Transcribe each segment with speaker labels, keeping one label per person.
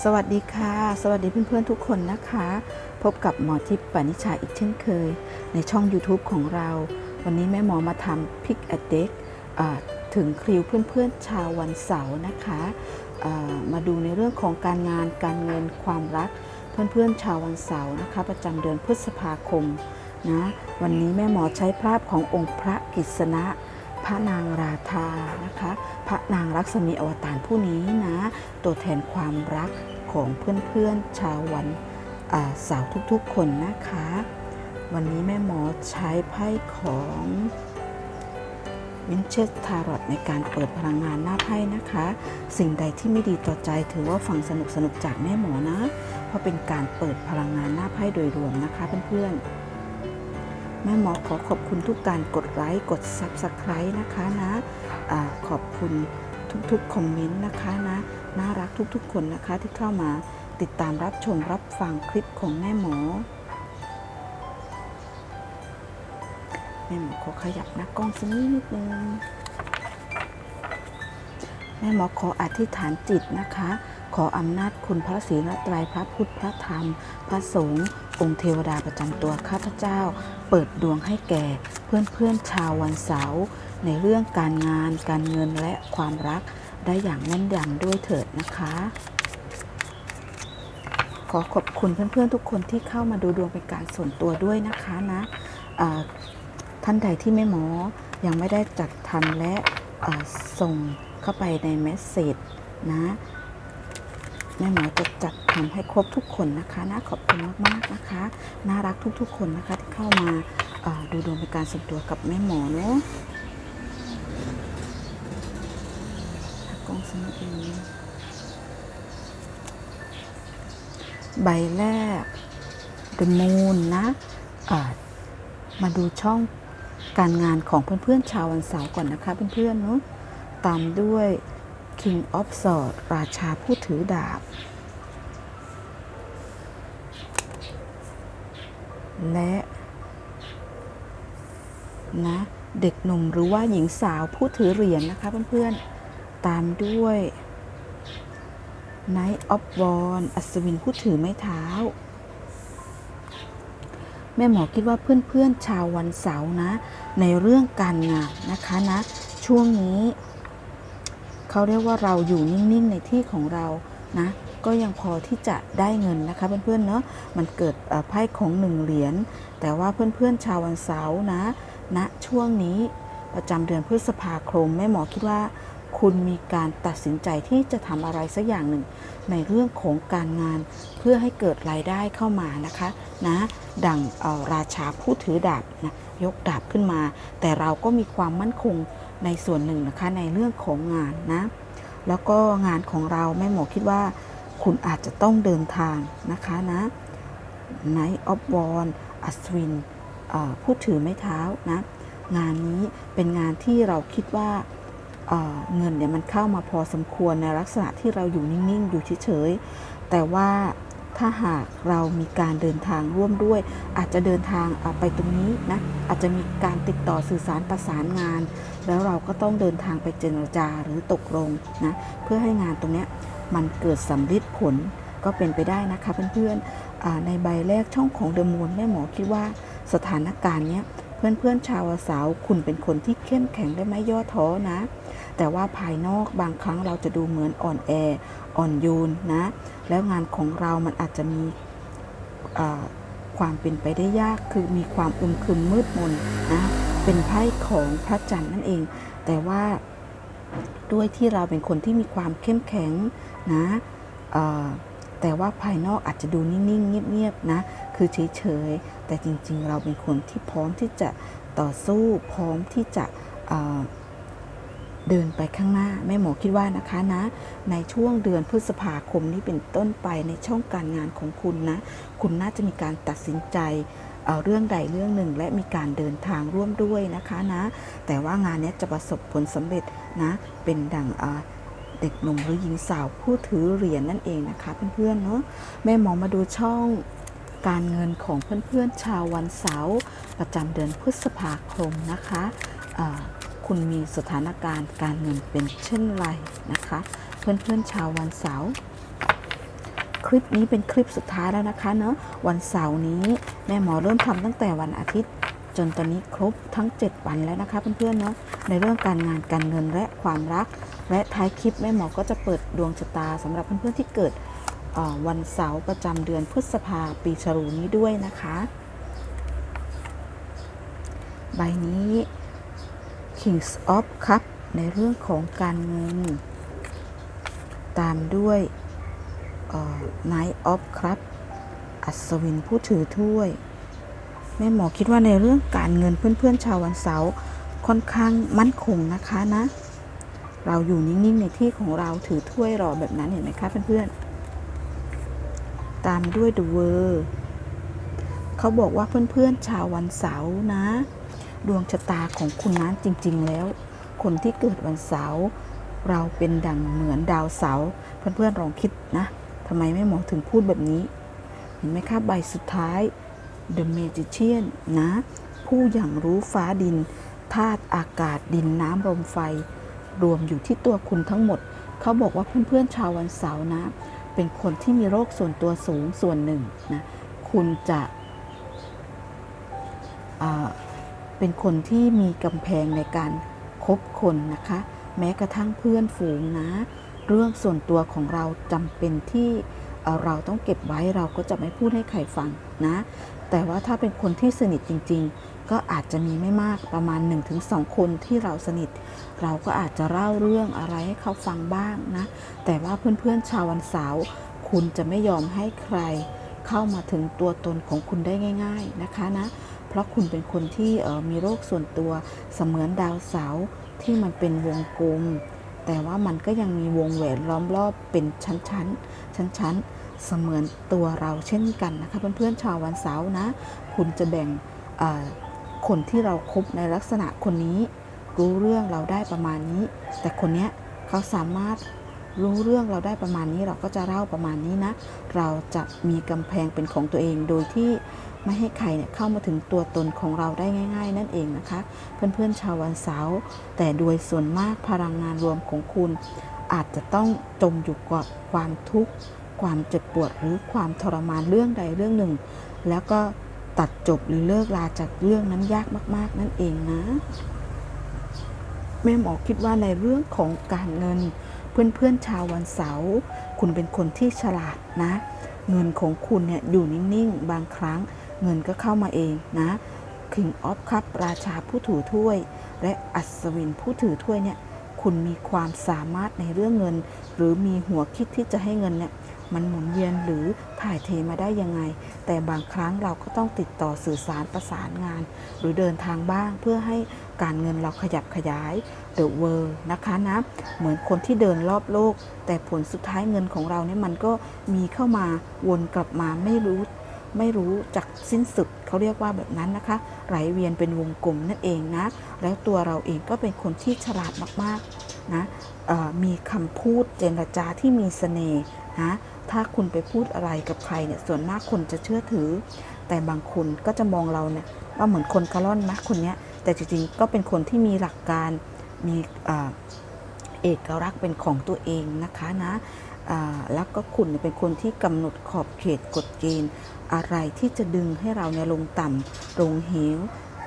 Speaker 1: สวัสดีค่ะ สวัสดีเพื่อนๆทุกคนนะคะ พบกับหมอทิพย์ปานิชาอีกเช่นเคย ในช่อง YouTube ของเรา วันนี้แม่หมอมาทำพิกอเด็กถึงคริวเพื่อนๆชาววันเสาร์นะคะมาดูในเรื่องของการงานการเงินความรัก เพื่อนๆชาววันเสาร์นะคะ ประจำเดือนพฤษภาคมนะวันนี้แม่หมอใช้ภาพขององค์พระกฤษณะ พระนางราธานะคะ พระนางรักษมีอวตารผู้นี้นะ ตัวแทนความรักของเพื่อนๆชาววันาสาวทุกๆคนนะคะ วันนี้แม่หมอใช้ไพ่ของวินเชสทารอตในการเปิดพลังงานหน้าไพ่นะคะ สิ่งใดที่ไม่ดีต่อใจถือว่าฟังสนุกสนุกๆจากแม่หมอนะ เพราะเป็นการเปิดพลังงานหน้าไพ่โดยรวมนะคะเพื่อนๆ แม่หมอขอขอบคุณทุกการกดไลค์กด Subscribe นะคะนะอาขอบคุณทุกๆคอมเมนต์นะคะนะน่ารักทุกๆ คนนะคะที่เข้ามาติดตามรับชมรับฟังคลิปของแม่หมอ แม่หมอขอขยับหน้ากล้องสักนิดนึงแม่หมอขออธิษฐานจิตนะคะ ขออำนาจคุณพระศรีรัตรัยพระพุทธพระธรรม พระสงฆ์องค์เทวดาประจำตัวข้าพเจ้า เปิดดวงให้แก่เพื่อนๆชาววันเสาร์ในเรื่องการงาน การเงินและความรักได้อย่างแน่นยำด้วยเถิดนะคะ ขอขอบคุณเพื่อนๆทุกคนที่เข้ามาดูดวงเป็นการส่วนตัวด้วยนะคะนะท่านใดที่ไม่หมอยังไม่ได้จัดทำและส่งเข้าไปในเมสเซจนะ แม่หมอจะจัดทำให้ครบทุกคนนะคะนะขอบคุณมากๆนะคะน่ารักทุกๆ คนนะคะที่เข้ามาดูดวงเป็นการส่วนตัวกับแม่หมอเนาะกล้องสนิทเองใบแรก The Moon นะอ่ามาดูช่องการงานของเพื่อนๆชาววันเสาร์ก่อนนะคะเพื่อนๆเนาะตามด้วย King of Swords ราชาผู้ถือดาบ และ นะ เด็กหนุ่มหรือว่าหญิงสาวผู้ถือเหรียญนะคะเพื่อนๆ ตามด้วย Knight of Wands อัศวินผู้ถือไม้เท้า แม่หมอคิดว่าเพื่อนๆ ชาววันเสาร์นะ ในเรื่องการงานนะคะนะ ช่วงนี้ เขาเรียกว่าเราอยู่นิ่ง ๆ ในที่ของเรานะก็ยังพอที่จะได้เงินนะคะเพื่อนๆเนาะมันเกิดไพ่ของหนึ่งเหรียญแต่ว่าเพื่อนๆชาววันเสาร์นะณนะช่วงนี้ประจำเดือนพฤษภาคมแม่หมอคิดว่า คุณมีการตัดสินใจที่จะทำอะไรสักอย่างหนึ่ง ในเรื่องของการงานเพื่อให้เกิดรายได้เข้ามานะคะนะดังเอ่อราชาผู้ถือดาบนะยกดาบขึ้นมา แต่เราก็มีความมั่นคง ในส่วนหนึ่งนะคะในเรื่องของงานนะ แล้วก็งานของเราแม่หมอคิดว่า คุณอาจจะต้องเดินทางนะคะนะ Night of w a n อัศวินผู้ถือไม้เท้านะ งานนี้เป็นงานที่เราคิดว่าเเงินเนี่ยมันเข้ามาพอสมควรในลักษณะที่เราอยู่นิ่ง ๆ อยู่เฉย ๆ แต่ว่า ถ้าหากเรามีการเดินทางร่วมด้วย อาจจะเดินทางไปตรงนี้นะอาจจะมีการติดต่อสื่อสารประสานงาน แล้วเราก็ต้องเดินทางไปเจรจาหรือตกลงนะเพื่อให้งานตรงนี้มันเกิดสำลิดผลก็เป็นไปได้นะคะเพื่อนๆในใบแรกช่องของเดอะมูนแม่หมอคิดว่าสถานการณ์เนี้ยเพื่อนๆชาวสาวคุณเป็นคนที่เข้มแข็งและไม่ย่อท้อนะ แต่ว่าภายนอกบางครั้งเราจะดูเหมือนอ่อนแออ่อนโยนนะ แล้วงานของเรามันอาจจะมีความเป็นไปได้ยากคือมีความอึมครึมมืดมนนะเป็นไพ่ของพระจันทร์นั่นเอง แต่ว่าด้วยที่เราเป็นคนที่มีความเข้มแข็งนะแต่ว่าภายนอกอาจจะดูนิ่ง ๆ เงียบ ๆ นะ คือเฉย ๆ แต่จริง ๆ เราเป็นคนที่พร้อมที่จะต่อสู้พร้อมที่จะ เดินไปข้างหน้าแม่หมอคิดว่านะคะนะ ในช่วงเดือนพฤษภาคมนี้เป็นต้นไปในช่องการงานของคุณนะ คุณน่าจะมีการตัดสินใจเเรื่องใดเรื่องหนึ่งและมีการเดินทางร่วมด้วยนะคะนะ แต่ว่างานนี้จะประสบผลสำเร็จนะ เป็นดังเเด็กหนุ่มหรือหญิงสาวผู้ถือเหรียญนั่นเองนะคะเพื่อนๆเนาะแม่หมอมาดูช่องการเงินของเพื่อนๆชาววันเสาร์ประจำเดือนพฤษภาคมนะคะ คุณมีสถานการณ์การเงินเป็นเช่นไรนะคะ เพื่อนๆชาววันเสาร์คลิปนี้เป็นคลิปสุดท้ายแล้วนะคะเนาะวันเสาร์นี้แม่หมอเริ่มทำตั้งแต่วันอาทิตย์ จนตอนนี้ครบทั้ง 7 วันแล้วนะคะเพื่อนๆเนาะในเรื่องการงานการเงินและความรัก และท้ายคลิปแม่หมอก็จะเปิดดวงชะตาสำหรับเพื่อนๆที่เกิดวันเสาร์ประจำเดือนพฤษภาปีฉลูนี้ด้วยนะคะ ใบนี้ Kings of Cup ในเรื่องของการเงิน ตามด้วยเอ่อ Knight of Cup อัศวินผู้ถือถ้วย แม่หมอคิดว่าในเรื่องการเงินเพื่อนๆชาววันเสาร์ค่อนข้างมั่นคงนะคะนะ เราอยู่นิ่งๆในที่ของเราถือถ้วยรอแบบนั้นเห็นไหมคะเพื่อนๆ ตามด้วย The World เขาบอกว่าเพื่อนๆชาววันเสาร์นะ ดวงชะตาของคุณนั้นจริง ๆ แล้ว คนที่เกิดวันเสาร์เราเป็นดังเหมือนดาวเสาร์เพื่อนๆลองคิดนะทำไมแม่หมอถึงพูดแบบนี้ เห็นไหมคะใบสุดท้าย The Magician นะ ผู้อย่างรู้ฟ้าดินธาตุอากาศดินน้ำลมไฟ รวมอยู่ที่ตัวคุณทั้งหมด เขาบอกว่าเพื่อนๆชาววันเสาร์นะ เป็นคนที่มีโรคส่วนตัวสูงส่วนหนึ่งนะ คุณจะ เป็นคนที่มีกำแพงในการคบคนนะคะ แม้กระทั่งเพื่อนฝูงนะ เรื่องส่วนตัวของเราจำเป็นที่เราต้องเก็บไว้เราก็จะไม่พูดให้ใครฟังนะ แต่ว่าถ้าเป็นคนที่สนิทจริง ๆ ก็อาจจะมีไม่มากประมาณ 1-2 คนที่เราสนิท เราก็อาจจะเล่าเรื่องอะไรให้เขาฟังบ้างนะ แต่ว่าเพื่อนๆชาววันเสาร์คุณจะไม่ยอมให้ใครเข้ามาถึงตัวตนของคุณได้ง่าย ๆนะคะนะ เพราะคุณเป็นคนที่มีโรคส่วนตัวเสมือนดาวเสาร์ที่มันเป็นวงกลม แต่ว่ามันก็ยังมีวงแหวนล้อมรอบเป็นชั้นๆ ชั้นๆ เสมือนตัวเราเช่นกันนะคะเพื่อนๆชาววันเสาร์นะ คุณจะแบ่งคนที่เราครบในลักษณะคนนี้รู้เรื่องเราได้ประมาณนี้ แต่คนเนี้ยเขาสามารถ รู้เรื่องเราได้ประมาณนี้เราก็จะเล่าประมาณนี้นะ เราจะมีกำแพงเป็นของตัวเองโดยที่ไม่ให้ใครเนี่ยเข้ามาถึงตัวตนของเราได้ง่าย ๆ นั่นเองนะคะ เพื่อนๆชาววันเสาร์แต่โดยส่วนมากพลังงานรวมของคุณ อาจจะต้องจมอยู่กับความทุกข์ความเจ็บปวดหรือความทรมานเรื่องใดเรื่องหนึ่ง แล้วก็ตัดจบหรือเลิกลาจากเรื่องนั้นยากมาก ๆ นั่นเองนะ แม่หมอคิดว่าในเรื่องของการเงิน เพื่อนๆชาววันเสาร์คุณเป็นคนที่ฉลาดนะ เงินของคุณเนี่ยอยู่นิ่งๆ บางครั้ง เงินก็เข้ามาเองนะ King of Cup ราชาผู้ถือถ้วย และอัศวินผู้ถือถ้วยเนี่ยคุณมีความสามารถในเรื่องเงิน หรือมีหัวคิดที่จะให้เงินเนี่ย มันหมุนเวียนหรือถ่ายเทมาได้ยังไง แต่บางครั้งเราก็ต้องติดต่อสื่อสารประสานงาน หรือเดินทางบ้างเพื่อให้การเงินเราขยับขยาย The World นะคะนะ เหมือนคนที่เดินรอบโลก แต่ผลสุดท้ายเงินของเราเนี่ยมันก็มีเข้ามาวนกลับมาไม่รู้ไม่รู้จักสิ้นสุดเขาเรียกว่าแบบนั้นนะคะ ไหลเวียนเป็นวงกลมนั่นเองนะ แล้วตัวเราเองก็เป็นคนที่ฉลาดมากๆ นะมีคำพูดเจรจาที่มีเสน่ห์นะถ้าคุณไปพูดอะไรกับใครเนี่ยส่วนมากคนจะเชื่อถือ แต่บางคนก็จะมองเราเนี่ยว่าเหมือนคนกระล่อนนะคนเนี้ยแต่จริงๆก็เป็นคนที่มีหลักการมีเอกลักษณ์เป็นของตัวเองนะคะนะแล้วก็คุณเป็นคนที่กำหนดขอบเขตกฎเกณฑ์อะไรที่จะดึงให้เราเนี่ยลงต่ำลงเหว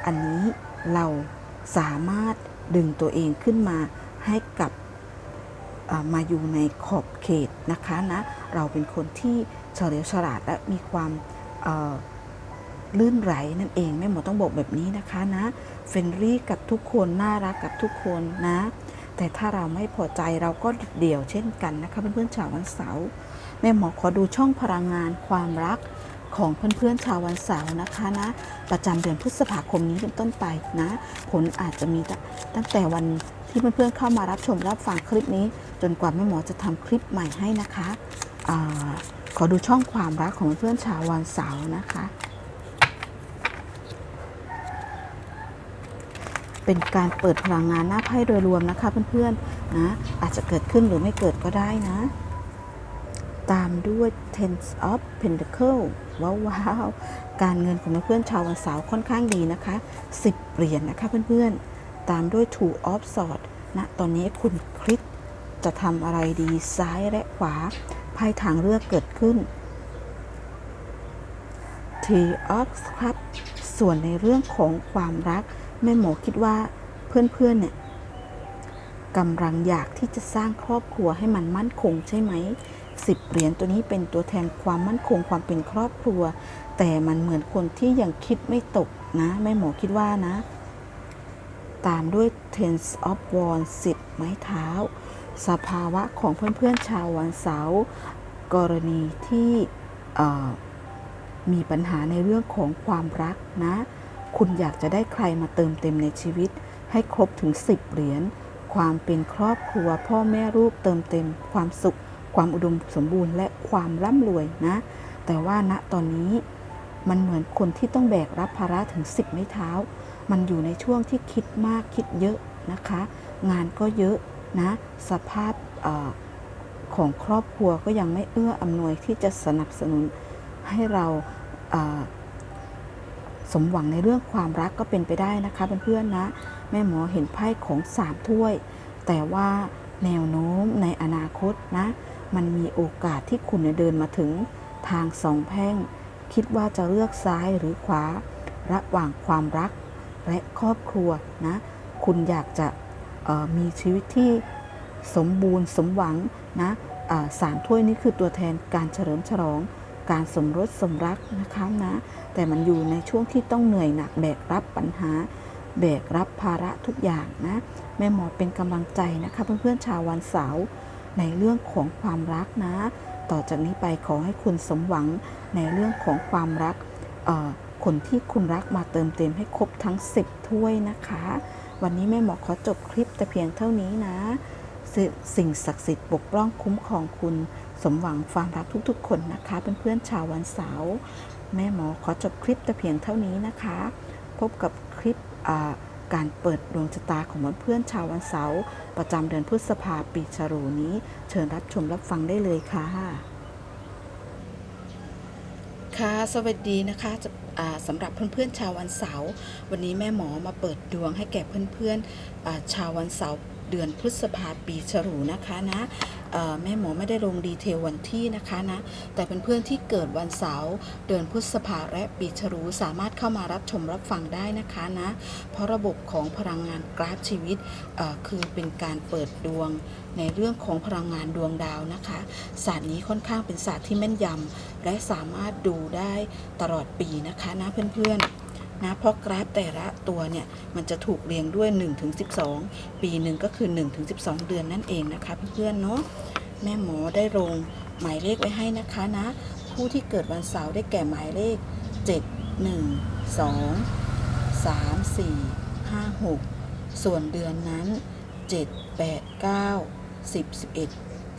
Speaker 1: อันนี้เราสามารถดึงตัวเองขึ้นมา ให้กับมาอยู่ในขอบเขตนะคะนะเราเป็นคนที่เฉลียวฉลาดและมีความลื่นไหลนั่นเองแม่หมอต้องบอกแบบนี้นะคะนะเฟรนลี่กับทุกคนน่ารักกับทุกคนนะ แต่ถ้าเราไม่พอใจเราก็เดี่ยวเช่นกันนะคะเพื่อนๆชาววันเสาร์แม่หมอขอดูช่องพลังงานความรักของเพื่อนๆชาววันเสาร์นะคะนะ ประจำเดือนพฤษภาคมนี้เป็นต้นไปนะ ผลอาจจะมีตั้งแต่วัน ที่เพื่อนๆเข้ามารับชมรับฟังคลิปนี้ จนกว่าแม่หมอจะทำคลิปใหม่ให้นะคะอขอดูช่องความรักของเพื่อนๆชาววันเสาร์นะคะ เป็นการเปิดพลังงานหน้าไพ่โดยรวมนะคะเพื่อนๆนะอาจจะเกิดขึ้นหรือไม่เกิดก็ได้นะ ตามด้วย Ten of Pentacle ว้าวว้าวการเงินของเพื่อนๆชาววันเสาร์ค่อนข้างดีนะคะ 10เหรียญนะคะเพื่อนๆ ตามด้วย Two of Swords นะตอนนี้คุณคลิกจะทำอะไรดีซ้ายและขวาไพ่ทางเลือกเกิดขึ้น t of ครับส่วนในเรื่องของความรัก แม่หมอคิดว่าเพื่อนๆเนี่ยกำลังอยากที่จะสร้างครอบครัวให้มันมั่นคงใช่ไหมสิบเหรียญตัวนี้เป็นตัวแทนความมั่นคงความเป็นครอบครัว แต่มันเหมือนคนที่ยังคิดไม่ตกนะแม่หมอคิดว่านะ ตามด้วย tens of Wands 10 ไม้เท้า สภาวะของเพื่อนๆชาววันเสาร์กรณีที่มีปัญหาในเรื่องของความรักนะ คุณอยากจะได้ใครมาเติมเต็มในชีวิต ให้ครบถึง 10 เหรียญ ความเป็นครอบครัว พ่อแม่ลูกเติมเต็ม ความสุข ความอุดมสมบูรณ์ และความร่ำรวยนะ แต่ว่าณตอนนี้มันเหมือนคนที่ต้องแบกรับภาระถึง 10 ไม้เท้า มันอยู่ในช่วงที่คิดมากคิดเยอะนะคะ งานก็เยอะนะ สภาพอของครอบครัวก็ยังไม่เอื้ออำนวยที่จะสนับสนุนให้เราสมหวังในเรื่องความรักก็เป็นไปได้นะคะเพื่อนๆนะ แม่หมอเห็นไพ่ของสามถ้วย แต่ว่าแนวโน้มในอนาคตนะ มันมีโอกาสที่คุณเนี่ยเดินมาถึงทางสองแพ่ง คิดว่าจะเลือกซ้ายหรือขวา ระหว่างความรัก และครอบครัวนะคุณอยากจะมีชีวิตที่สมบูรณ์สมหวังนะสามถ้วยนี้คือตัวแทนการเฉลิมฉลอง การสมรสสมรักนะคะนะ แต่มันอยู่ในช่วงที่ต้องเหนื่อยหนักแบกรับปัญหา แบกรับภาระทุกอย่างนะแม่หมอเป็นกำลังใจนะคะเพื่อนๆชาววันเสาร์ในเรื่องของความรักนะ ต่อจากนี้ไปขอให้คุณสมหวังในเรื่องของความรักเคนที่คุณรักมาเติมเต็มให้ครบทั้ง 10 ถ้วยนะคะ วันนี้แม่หมอขอจบคลิปแต่เพียงเท่านี้นะสสิ่งศักดิ์สิทธิ์ปกป้องคุ้มครองคุณ สมหวังความรักทุกๆ คนนะคะเพื่อนๆชาววันเสาร์แม่หมอขอจบคลิปแต่เพียงเท่านี้นะคะ พบกับคลิปการเปิดดวงชะตาของเพื่อนๆชาววันเสาร์ประจำเดือนพฤษภาปีฉลูนี้ เชิญรับชมรับฟังได้เลยค่ะค่ะ สวัสดีนะคะจะ สำหรับเพื่อนๆชาววันเสาร์วันนี้แม่หมอมาเปิดดวงให้แก่เพื่อนๆชาววันเสาร์เดือนพฤษภาปีฉลูนะคะนะ แม่หมอไม่ได้ลงดีเทลวันที่นะคะนะ แต่เป็นเพื่อนที่เกิดวันเสาร์เดือนพฤษภาและปีฉลูสามารถเข้ามารับชมรับฟังได้นะคะนะ เพราะระบบของพลังงานกราฟชีวิตคือเป็นการเปิดดวงในเรื่องของพลังงานดวงดาวนะคะ ศาสตร์นี้ค่อนข้างเป็นศาสตร์ที่แม่นยำและสามารถดูได้ตลอดปีนะคะนะเพื่อนๆ นะเพราะกราฟแต่ละตัวเนี่ยมันจะถูกเรียงด้วย 1-12 ปีหนึ่งก็คือ 1-12 เดือนนั่นเองนะคะเพื่อนๆเนาะแม่หมอได้ลงหมายเลขไว้ให้นะคะนะ ผู้ที่เกิดวันเสาร์ได้แก่หมายเลข 7 1 2 3 4 5 6 ส่วนเดือนนั้น 7 8 9 10 11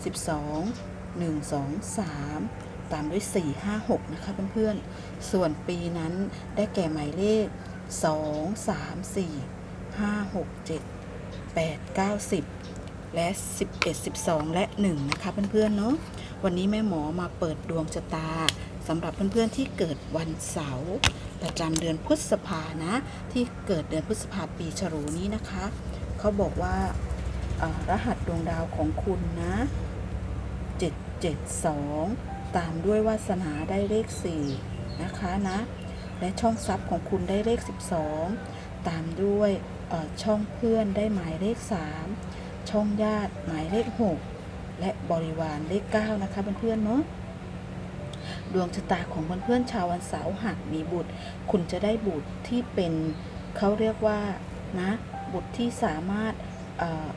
Speaker 1: 12 1 2 3 ตามด้วย 4 5 6 นะคะเพื่อนๆ ส่วนปีนั้นได้แก่หมายเลข 2 3 4 5 6 7 8 9 10 และ 11 12 และ 1 นะคะเพื่อนๆเนาะวันนี้แม่หมอมาเปิดดวงชะตาสำหรับเพื่อนๆที่เกิดวันเสาร์ประจำเดือนพฤษภานะ ที่เกิดเดือนพฤษภาปีฉลูนี้นะคะ เขาบอกว่ารหัสดวงดาวของคุณนะ 772 ตามด้วยวาสนาได้เลข 4 นะคะนะ และช่องทรัพย์ของคุณได้เลข 12 ตามด้วยช่องเพื่อนได้หมายเลข 3 ช่องญาติหมายเลข 6 และบริวารเลข 9 นะคะเพื่อนๆเนาะดวงชะตาของเพื่อนๆชาววันเสาร์หากมีบุตร คุณจะได้บุตรที่เป็นเขาเรียกว่านะบุตรที่สามารถเอ่อ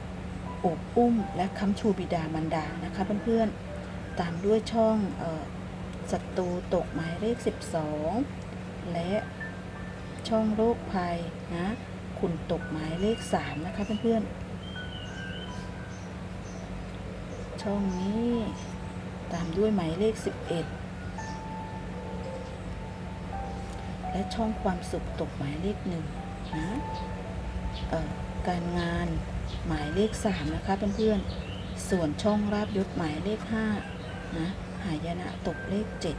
Speaker 1: อบอุ้มและค้ำชูบิดามารดานะคะเพื่อนๆ ตามด้วยช่องศัตรูตกหมายเลข 12 และช่องโรคภัยนะคุณตกหมายเลข 3 นะคะเพื่อนๆ ช่องนี้ตามด้วยหมายเลข 11 และช่องความสุขตกหมายเลขหนึ่งนะการงานหมายเลขสามนะคะเพื่อนๆ ส่วนช่องราบยศหมายเลขห้า นะหายนะตกเลขเจ็ด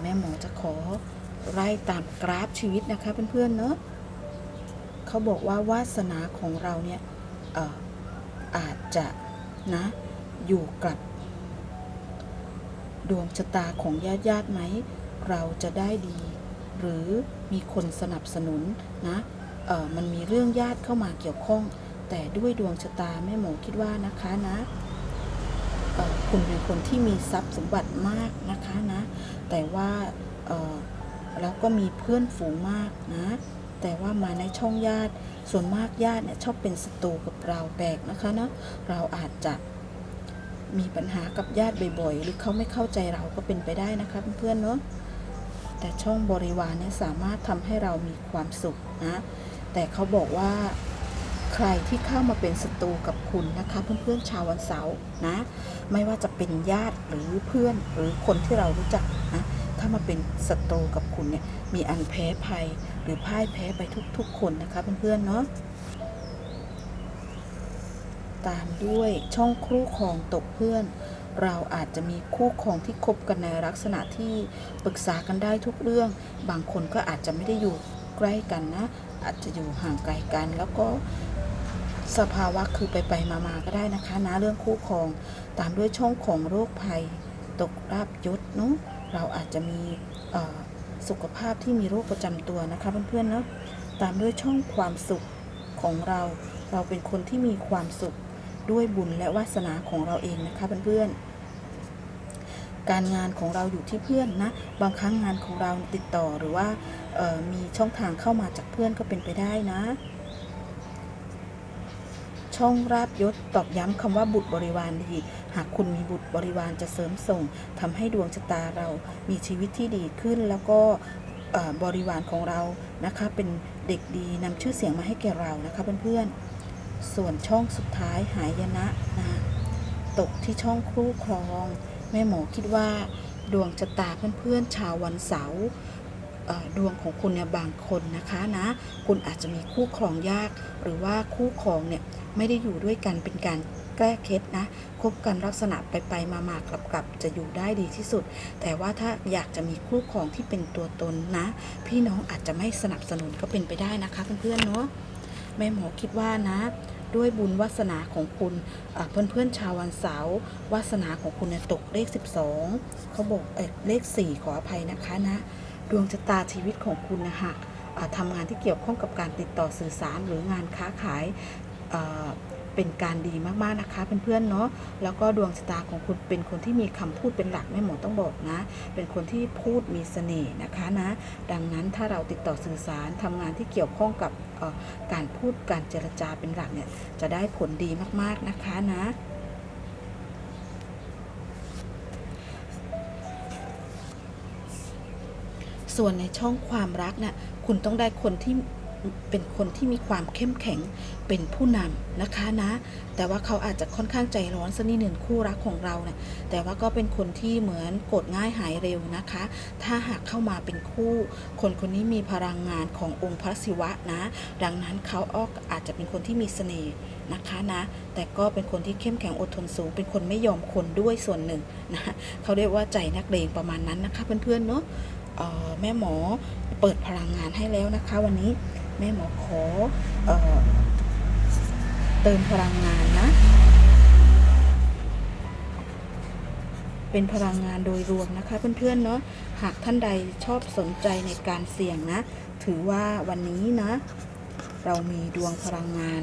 Speaker 1: แม่หมอจะขอไล่ตามกราฟชีวิตนะคะเพื่อนๆเนอะเขาบอกว่าวาสนาของเราเนี่ยออาจจะนะอยู่กับดวงชะตาของญาติญาติไหม เราจะได้ดี หรือมีคนสนับสนุนนะมันมีเรื่องญาติเข้ามาเกี่ยวข้อง แต่ด้วยดวงชะตาแม่หมอคิดว่านะคะนะ คุณเป็นคนที่มีทรัพย์สมบัติมากนะคะนะ แต่ว่าเอ่อแล้วก็มีเพื่อนฝูงมากนะ แต่ว่ามาในช่องญาติ ส่วนมากญาติเนี่ยชอบเป็นศัตรูกับเราแปลกนะคะนะเราอาจจะมีปัญหากับญาติบ่อยๆ หรือเขาไม่เข้าใจเราก็เป็นไปได้นะคะเพื่อนๆเนาะแต่ช่องบริวารเนี่ยสามารถทำให้เรามีความสุขนะ แต่เขาบอกว่า ใครที่เข้ามาเป็นศัตรูกับคุณนะคะ เพื่อนๆชาววันเสาร์นะ ไม่ว่าจะเป็นญาติหรือเพื่อนหรือคนที่เรารู้จักนะถ้ามาเป็นศัตรูกับคุณเนี่ยมีอันแพ้ภัยหรือพ่ายแพ้ไปทุกๆ คนนะคะเพื่อนๆเนาะตามด้วยช่องคู่ครองตกเพื่อน เราอาจจะมีคู่ครองที่คบกันในลักษณะที่ปรึกษากันได้ทุกเรื่อง บางคนก็อาจจะไม่ได้อยู่ใกล้กันนะ อาจจะอยู่ห่างไกลกันแล้วก็ สภาวะคือไปไปมามาก็ได้นะคะนะเรื่องคู่ครอง ตามด้วยช่องของโรคภัย ตกราบยศเนาะเราอาจจะมีสุขภาพที่มีโรคประจำตัวนะคะเพื่อนๆเนาะตามด้วยช่องความสุขของเราเราเป็นคนที่มีความสุขด้วยบุญและวาสนาของเราเองนะคะเพื่อนๆการงานของเราอยู่ที่เพื่อนนะบางครั้งงานของเราติดต่อหรือว่ามีช่องทางเข้ามาจากเพื่อนก็เป็นไปได้นะ ช่องราบยศตอกย้ำคำว่าบุตรบริวารดี หากคุณมีบุตรบริวารจะเสริมส่งทำให้ดวงชะตาเรามีชีวิตที่ดีขึ้น แล้วก็บริวารของเรานะคะเป็นเด็กดีนำชื่อเสียงมาให้แก่เรานะคะเพื่อนๆ ส่วนช่องสุดท้ายหายนะนะตกที่ช่องคู่ครอง แม่หมอคิดว่า ดวงชะตาเพื่อนๆชาววันเสาร์ ดวงของคุณเนี่ยบางคนนะคะนะ คุณอาจจะมีคู่ครองยาก หรือว่าคู่ครองเนี่ยไม่ได้อยู่ด้วยกันเป็นการแก้เคล็ดนะคบกันลักษณะไปไปๆมาๆกลับๆจะอยู่ได้ดีที่สุด แต่ว่าถ้าอยากจะมีคู่ครองที่เป็นตัวตนนะ พี่น้องอาจจะไม่สนับสนุนก็เป็นไปได้นะคะเพื่อนๆเนาะแม่หมอคิดว่านะด้วยบุญวาสนาของคุณอ่าเพื่อนๆชาววันเสาร์วาสนาของคุณเนี่ยตกเลข 12 เขาบอกเอเลข 4 ขออภัยนะคะนะ ดวงชะตาชีวิตของคุณนะคะทำงานที่เกี่ยวข้องกับการติดต่อสื่อสารหรืองานค้าขายเป็นการดีมากๆนะคะเพื่อนๆเนาะแล้วก็ดวงชะตาของคุณเป็นคนที่มีคำพูดเป็นหลักแม่หมอต้องบอกนะ เป็นคนที่พูดมีเสน่ห์นะคะนะ ดังนั้นถ้าเราติดต่อสื่อสารทำงานที่เกี่ยวข้องกับการพูดการเจรจาเป็นหลักเนี่ยจะได้ผลดีมากๆนะคะนะ ส่วนในช่องความรักน่ะคุณต้องได้คนที่เป็นคนที่มีความเข้มแข็งเป็นผู้นำนะคะนะ แต่ว่าเขาอาจจะค่อนข้างใจร้อนสันิดหนึ่งคู่รักของเราเนี่ยแต่ว่าก็เป็นคนที่เหมือนกรธง่ายหายเร็วนะคะ ถ้าหากเข้ามาเป็นคู่ คนคนนี้มีพลังงานขององค์พระศิวะนะ ดังนั้นเขาออกอาจจะเป็นคนที่มีเสน่ห์นะคะนะ แต่ก็เป็นคนที่เข้มแข็งอดทนสูง เป็นคนไม่ยอมคนด้วยส่วนหนึ่งนะเขาเรียกว่าใจนักเลงประมาณนั้นนะคะเพื่อนๆเนาะเอ่อ แม่หมอเปิดพลังงานให้แล้วนะคะ วันนี้แม่หมอขอเอเติมพลังงานนะ เป็นพลังงานโดยรวมนะคะ เพื่อนๆเนาะหากท่านใดชอบสนใจในการเสี่ยงนะ ถือว่าวันนี้นะ เรามีดวงพลังงาน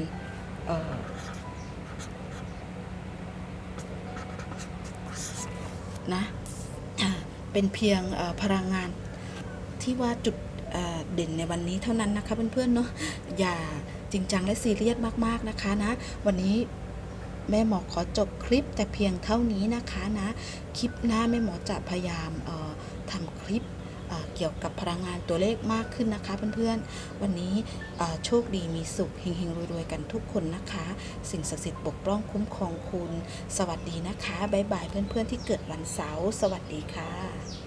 Speaker 1: นะเป็นเพียงพลังงาน ที่ว่าจุดเด่นในวันนี้เท่านั้นนะคะเพื่อนๆเนาะอย่าจริงจังและซีเรียสมากๆนะคะนะ วันนี้แม่หมอขอจบคลิปแต่เพียงเท่านี้นะคะนะ คลิปหน้าแม่หมอจะพยายามทำคลิปเกี่ยวกับพลังงานตัวเลขมากขึ้นนะคะเพื่อนๆ วันนี้โชคดีมีสุขเฮงๆรวยๆกันทุกคนนะคะ สิ่งศักดิ์สิทธิ์ปกป้องคุ้มครองคุณ สวัสดีนะคะ บ๊ายบายเพื่อนๆที่เกิดวันเสาร์ สวัสดีค่ะ